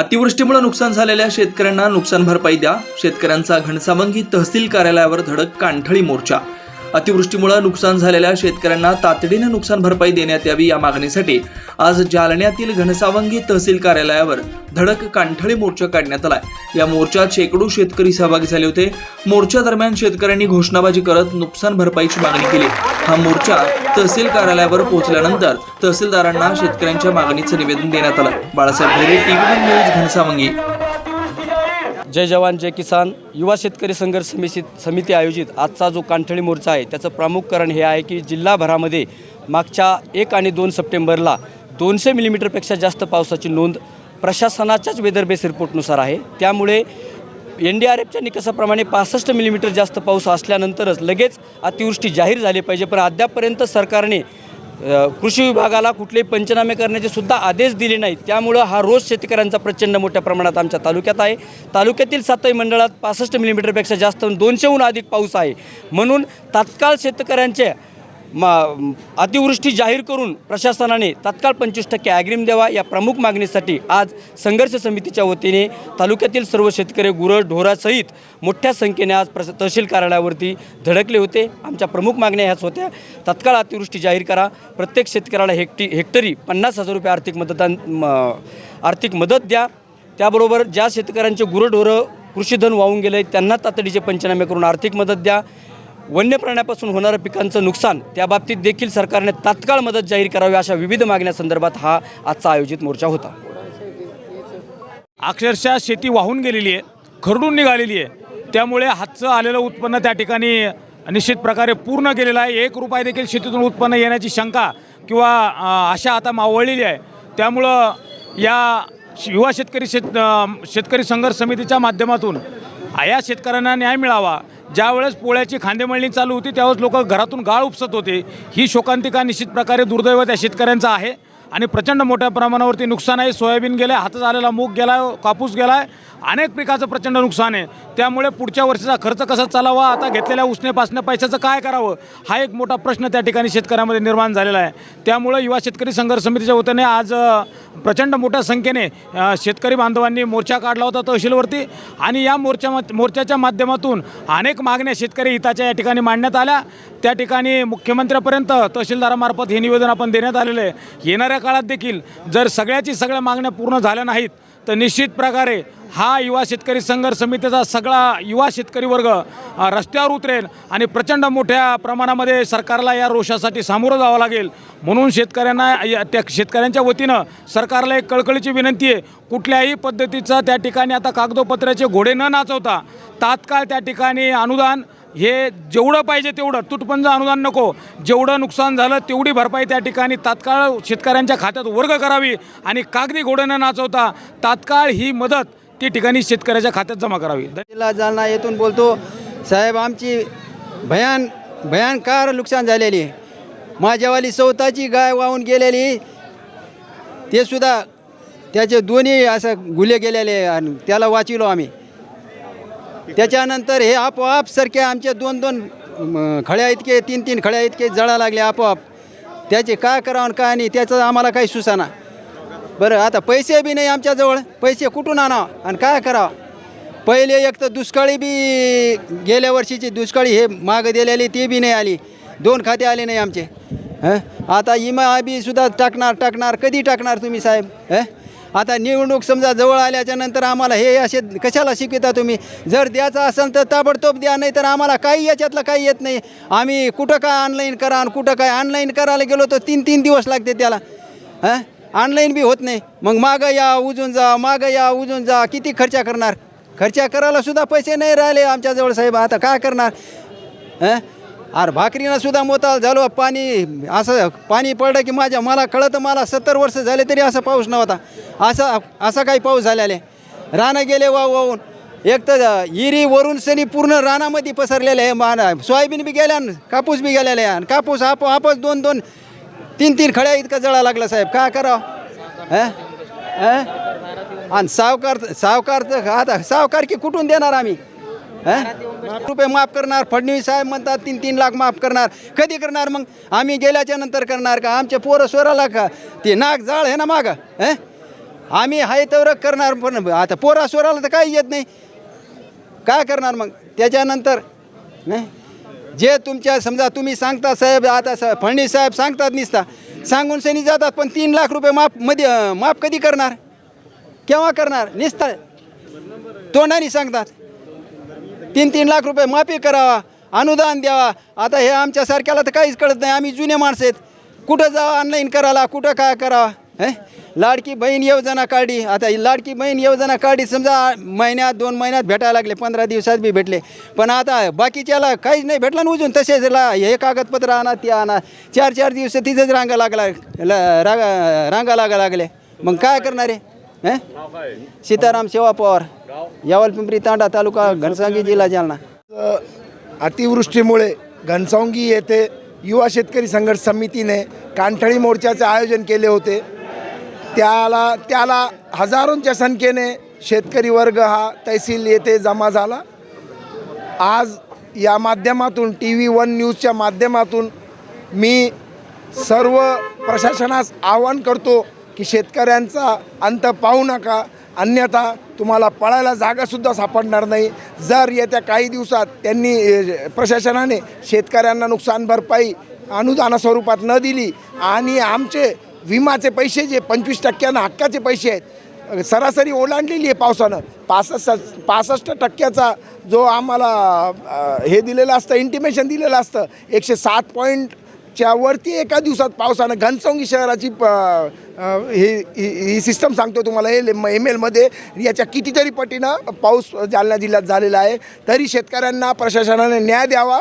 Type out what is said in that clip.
अतिवृष्टीमुळे नुकसान झालेल्या शेतकऱ्यांना नुकसान भरपाई द्या. शेतकऱ्यांचा घनसावंगी तहसील कार्यालयावर धडक कांठळी मोर्चा अतिवृष्टीमुळे नुकसान झालेल्या शेतकऱ्यांना तातडीनं नुकसान भरपाई देण्यात यावी या मागणीसाठी आज जालन्यातील घनसावंगी तहसील कार्यालयावर धडक कांठळी मोर्चा काढण्यात आलाय. या मोर्चात शेकडो शेतकरी सहभागी झाले होते. मोर्चा दरम्यान शेतकऱ्यांनी घोषणाबाजी करत नुकसान भरपाईची मागणी केली. हा मोर्चा तहसील कार्यालयावर पोहोचल्यानंतर तहसीलदारांना शेतकऱ्यांच्या मागणीचं निवेदन देण्यात आलं. Balasaheb TV news Ghansawangi. जय जवान जय किसान. युवा शेतकरी संघर्ष समिती समिती आयोजित आजचा जो कांठळी मोर्चा आहे त्याचं प्रामुख कारण हे आहे की जिल्हाभरामध्ये मागच्या एक आणि दोन सप्टेंबरला दोनशे मिलीमीटरपेक्षा जास्त पावसाची नोंद प्रशासनाच्याच वेदर बेस रिपोर्टनुसार आहे. त्यामुळे एन डी आर एफच्या निकषाप्रमाणे पासष्ट मिलीमीटर जास्त पाऊस असल्यानंतरच लगेच अतिवृष्टी जाहीर झाली पाहिजे. पण अद्यापपर्यंत सरकारने कृषी विभागाला कुठलेही पंचनामे करण्याचे सुद्धा आदेश दिले नाहीत. त्यामुळं हा रोज शेतकऱ्यांचा प्रचंड मोठ्या प्रमाणात आमच्या तालुक्यात आहे. तालुक्यातील सातही मंडळात पासष्ट मिलीमीटरपेक्षा जास्त दोनशेहून अधिक पाऊस आहे. म्हणून तात्काळ शेतकऱ्यांच्या मा अतिवृष्टी जाहीर करून प्रशासनाने तत्काळ पंचवीस टक्के ॲग्रीम द्यावा या प्रमुख मागणीसाठी आज संघर्ष समितीच्या वतीने तालुक्यातील सर्व शेतकरी गुरं ढोरासहित मोठ्या संख्येने आज प्रस तहसील कार्यालयावरती धडकले होते. आमच्या प्रमुख मागण्या ह्याच होत्या. तत्काळ अतिवृष्टी जाहीर करा. प्रत्येक शेतकऱ्याला हेक्टी हेक्टरी पन्नास हजार रुपये आर्थिक मदतान आर्थिक मदत द्या. त्याबरोबर ज्या शेतकऱ्यांचे गुरंढोरं कृषीधन वाहून गेले त्यांना तातडीचे पंचनामे करून आर्थिक मदत द्या. वन्य प्राण्यापासून होणारं पिकांचं नुकसान त्या बाबतीत देखील सरकारने तात्काळ मदत जाहीर करावी अशा विविध मागण्यासंदर्भात हा आजचा आयोजित मोर्चा होता. अक्षरशः शेती वाहून गेलेली आहे खरडून निघालेली आहे. त्यामुळे हातचं आलेलं उत्पन्न त्या ठिकाणी निश्चित प्रकारे पूर्ण केलेलं आहे. एक रुपये देखील शेतीतून उत्पन्न येण्याची शंका किंवा अशा आशा आता मावळलेली आहे. त्यामुळं या श- युवा शेतकरी शेत शेतकरी संघर्ष समितीच्या माध्यमातून या शेतकऱ्यांना न्याय मिळावा ज्यावेळेस पोळ्याची खांदेमळणी चालू होती त्यावेळेस लोक घरातून गाळ उपसत होते. ही शोकांतिका निश्चित प्रकारे दुर्दैव त्या शेतकऱ्यांचं आहे. आणि प्रचंड मोठ्या प्रमाणावरती नुकसान आहे सोयाबीन गेलं आहे हातात आलेला मूग गेला आहे कापूस गेला आहे अनेक पिकाचं प्रचंड नुकसान आहे. त्यामुळे पुढच्या वर्षीचा खर्च कसा चालावा? आता घेतलेल्या उसने पासण्या पैशाचं काय करावं? हा एक मोठा प्रश्न त्या ठिकाणी शेतकऱ्यामध्ये निर्माण झालेला आहे. त्यामुळं युवा शेतकरी संघर्ष समितीच्या वतीने आज प्रचंड मोठ्या संख्येने शेतकरी बांधवांनी मोर्चा काढला होता तहसीलवरती. आणि या मोर्चा मोर्चाच्या माध्यमातून अनेक मागण्या शेतकरी हिताच्या या ठिकाणी मांडण्यात आल्या. त्या ठिकाणी मुख्यमंत्र्यापर्यंत तहसीलदारामार्फत हे निवेदन आपण देण्यात आलेलं आहे. येणाऱ्या काळात देखील जर सगळ्याची सगळ्या मागण्या पूर्ण झाल्या नाहीत तर निश्चित प्रकारे हा युवा शेतकरी संघर्ष समितीचा सगळा युवा शेतकरी वर्ग रस्त्यावर उतरेल आणि प्रचंड मोठ्या प्रमाणामध्ये सरकारला या रोषासाठी सामोरं जावं लागेल. म्हणून शेतकऱ्यांना या- त्या शेतकऱ्यांच्या वतीनं सरकारला एक कळकळीची विनंती आहे कुठल्याही पद्धतीचा त्या ठिकाणी आता कागदोपत्राचे घोडे न नाचवता तात्काळ त्या ठिकाणी अनुदान हे जेवढं पाहिजे तेवढं तुटपंज अनुदान नको. जेवढं नुकसान झालं तेवढी भरपाई त्या ठिकाणी तात्काळ शेतकऱ्यांच्या खात्यात वर्ग करावी आणि कागदी घोड्यानं न नाचवता तात्काळ ही मदत ती ठिकाणी शेतकऱ्याच्या खात्यात जमा करावी. जिल्हा जालना येथून बोलतो साहेब आमची भयान भयानकार नुकसान झालेली. आहे माझ्यावाली स्वतःची गाय वाहून गेलेली. ते सुद्धा त्याचे दोन्ही असं गुले गेलेले आणि त्याला वाचिलो आम्ही. त्याच्यानंतर हे आपोआप सारख्या आमच्या दोन दोन खळ्या इतके तीन तीन खळ्या इतके जळा लागले आपोआप. त्याचे काय करावं आणि काय नाही त्याचं आम्हाला काही सुसाना बरं आता पैसे बी नाही आमच्याजवळ पैसे कुठून आणावं आणि काय करावं? पहिले एक तर दुष्काळी बी गेल्या वर्षीची दुष्काळी हे मागं दिलेली ती बी नाही आली. दोन खाते आले नाही आमचे. हं? आता इमा बी सुद्धा टाकणार टाकणार कधी टाकणार तुम्ही साहेब? हं? आता निवडणूक समजा जवळ आल्याच्यानंतर आम्हाला हे असे कशाला शिकविता तुम्ही? जर द्यायचं असेल तर ताबडतोब द्या नाही तर आम्हाला काही याच्यातलं काही येत नाही. आम्ही कुठं काय ऑनलाईन करा आणि कुठं काय ऑनलाईन करायला गेलो तर तीन तीन दिवस लागते त्याला. हां? ऑनलाईन बी होत नाही. मग मागं या उजून जा मागं या उजून जा किती खर्चा करणार? खर्चा करायला सुद्धा पैसे नाही राहिले आमच्याजवळ साहेब. आता काय करणार? हां? अरे भाकरीनं सुद्धा मोताल झालो. पाणी असं पाणी पडलं की माझ्या मला कळतं मला सत्तर वर्ष झाले तरी असा पाऊस नव्हता. असा असा काही पाऊस झालेला आहे. रानं गेले वाहू वाहून. एक तर इरी वरून सनी पूर्ण रानामध्ये पसरलेले आहे. मान सोयाबीन बी गेल्या कापूस बी गेलेला आहे. आणि कापूस आप आपच दोन दोन तीन तीन खड्या इतकं जळा लागलं साहेब. काय करावं? हं? आणि सावकार सावकार तर आता सावकार की कुठून देणार आम्ही? हा? रुपये माफ करणार फडणवीस साहेब म्हणतात तीन तीन लाख माफ करणार. कधी करणार मग? आम्ही गेल्याच्यानंतर करणार का? आमच्या पोरं स्वराला का? ते नाक जाळ आहे ना मागं हं? आम्ही हाय तर करणार पण आता पोरा स्वराला तर काही येत नाही. काय करणार मग? त्याच्यानंतर नाही जे तुमच्या समजा तुम्ही सांगता साहेब आता स फडणवीस साहेब सांगतात निसता. सांगून सनी जातात पण तीन लाख रुपये माफमध्ये माफ कधी करणार? केव्हा करणार? निसता. तोंडाने सांगतात. तीन तीन लाख रुपये माफी करावा अनुदान द्यावा. आता हे आमच्यासारख्याला तर काहीच कळत नाही. आम्ही जुने माणसं आहेत. कुठं जावं ऑनलाईन करायला कुठं काय करावा? हे? लाडकी बहीण योजना काढी. आता ही लाडकी बहीण योजना काढी समजा महिन्यात दोन महिन्यात भेटायला लागले पंधरा दिवसात बी भेटले. पण आता बाकीच्याला काहीच नाही भेटलं ना उजून. तसेच ला हे कागदपत्र आणा ते आणा. चार चार दिवस तिथेच रांगा लागला ल- रांगा रांगा लागा लागले मग काय करणार आहे? हे? सीताराम सेवा पवार यावलपिंपरी तांडा तालुका घनसांगी जिल्हा जालना. अ, अतिवृष्टीमुळे घनसावंगी येथे युवा शेतकरी संघर्ष समितीने कांठळी मोर्चाचे आयोजन केले होते. त्याला त्याला हजारोंच्या संख्येने शेतकरी वर्ग हा तहसील येथे जमा झाला. आज या माध्यमातून टी व्ही वन न्यूजच्या माध्यमातून मी सर्व प्रशासनास आवाहन करतो की शेतकऱ्यांचा अंत पाहू नका. अन्यथा तुम्हाला पळायला जागासुद्धा सापडणार नाही. जर येत्या काही दिवसात त्यांनी प्रशासनाने शेतकऱ्यांना नुकसान भरपाई अनुदाना स्वरूपात न दिली आणि आमचे विमाचे पैसे जे पंचवीस टक्क्यानं हक्काचे पैसे आहेत सरासरी ओलांडलेली आहे पावसानं. पासष्ट पासष्ट टक्क्याचा जो आम्हाला हे दिलेलं असतं इंटिमेशन दिलेलं असतं एकशे सात पॉईंटच्या वरती एका दिवसात पावसानं घनसंगी शहराची प- ही ही सिस्टम सांगतो तुम्हाला. हे एम एलमध्ये याच्या कितीतरी पटीनं पाऊस जालना जिल्ह्यात झालेला आहे. तरी शेतकऱ्यांना प्रशासनाने न्याय द्यावा.